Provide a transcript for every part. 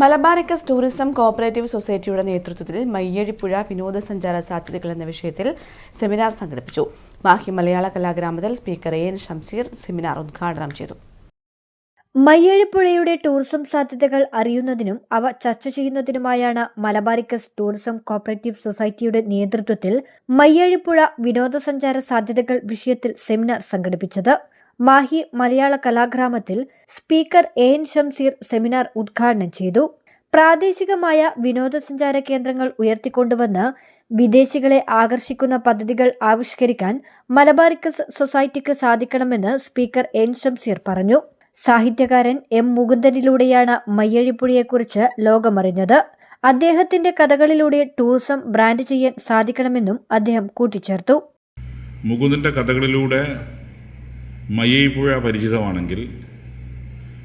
Malabaricus tourism cooperative സൊസൈറ്റിയുടെ നേതൃത്വത്തിൽ മയ്യഴിപ്പുഴ വിനോദസഞ്ചാര സാധ്യതകൾ എന്ന വിഷയത്തിൽ സെമിനാർ സംഘടിപ്പിച്ചു. മാഹി മലയാള കലാഗ്രാമത്തിൽ speaker A N Shamseer seminar ഉദ്ഘാടനം ചെയ്തു. മയ്യഴിപ്പുഴയുടെ ടൂറിസം സാധ്യതകൾ അറിയുന്നതിനും അവ ചർച്ച ചെയ്യുന്നതിനുമായാണ് മലബാരിക്കസ് ടൂറിസം കോപ്പറേറ്റീവ് സൊസൈറ്റിയുടെ നേതൃത്വത്തിൽ മയ്യഴിപ്പുഴ വിനോദസഞ്ചാര സാധ്യതകൾ വിഷയത്തിൽ സെമിനാർ സംഘടിപ്പിച്ചത്. മാഹി മലയാള കലാഗ്രാമത്തിൽ speaker A N Shamseer seminar ഉദ്ഘാടനം ചെയ്തു. പ്രാദേശികമായ വിനോദസഞ്ചാര കേന്ദ്രങ്ങൾ ഉയർത്തിക്കൊണ്ടുവന്ന് വിദേശികളെ ആകർഷിക്കുന്ന പദ്ധതികൾ ആവിഷ്കരിക്കാൻ മലബാറിക്കസ് സൊസൈറ്റിക്ക് സാധിക്കണമെന്ന് സ്പീക്കർ എൻ ഷംസീർ പറഞ്ഞു. സാഹിത്യകാരൻ എം മുകുന്ദനിലൂടെയാണ് മയ്യഴിപ്പുഴയെക്കുറിച്ച് ലോകമറിഞ്ഞത്. അദ്ദേഹത്തിന്റെ കഥകളിലൂടെ ടൂറിസം ബ്രാൻഡ് ചെയ്യാൻ സാധിക്കണമെന്നും അദ്ദേഹം കൂട്ടിച്ചേർത്തു. മുകുന്ദന്റെ കഥകളിലൂടെ മയ്യയിപ്പുഴ പരിചിതമാണെങ്കിൽ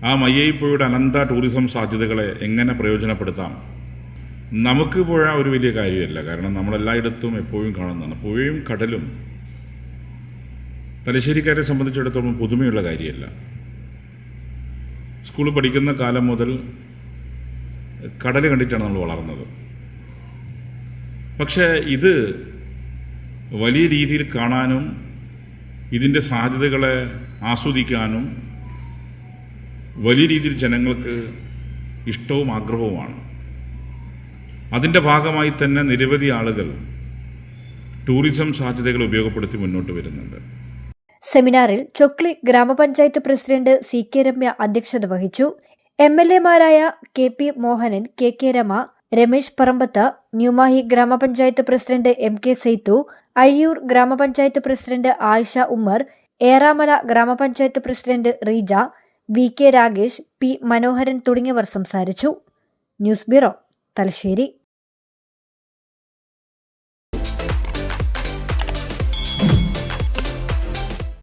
ആ മയ്യയിപ്പുഴയുടെ അനന്ത ടൂറിസം സാധ്യതകളെ എങ്ങനെ പ്രയോജനപ്പെടുത്താം? നമുക്ക് പുഴ ഒരു വലിയ കാര്യമല്ല. കാരണം നമ്മളെല്ലായിടത്തും എപ്പോഴും കാണുന്നതാണ്. പുഴയും കടലും തലശ്ശേരിക്കാരെ സംബന്ധിച്ചിടത്തോളം പുതുമയുള്ള കാര്യമല്ല. സ്കൂളിൽ പഠിക്കുന്ന കാലം മുതൽ കടൽ കണ്ടിട്ടാണ് നമ്മൾ വളർന്നത്. പക്ഷേ ഇത് വലിയ രീതിയിൽ കാണാനും ഇതിന്റെ സാധ്യതകളെ ആസ്വദിക്കാനും വലിയ രീതിയിൽ ജനങ്ങൾക്ക് ഇഷ്ടവും ആഗ്രഹവുമാണ്. അതിന്റെ ഭാഗമായി തന്നെ നിരവധി ആളുകൾ ടൂറിസം സാധ്യതകൾ ഉപയോഗപ്പെടുത്തി മുന്നോട്ട് വരുന്നുണ്ട്. സെമിനാറിൽ ചൊക്ലി ഗ്രാമപഞ്ചായത്ത് പ്രസിഡന്റ് സി കെ രമ്യ അധ്യക്ഷത വഹിച്ചു. M L എമാരായ K P Mohanan K K Rema Ramesh Parambath New Mahe ഗ്രാമപഞ്ചായത്ത് president M K Saithu Azhiyur ഗ്രാമപഞ്ചായത്ത് പ്രസിഡന്റ് ആയിഷ ഉമ്മർ ഏറാമല ഗ്രാമപഞ്ചായത്ത് president Reeja V K Ragesh P Manoharan തുടങ്ങിയവർ സംസാരിച്ചു. News bureau Thalassery.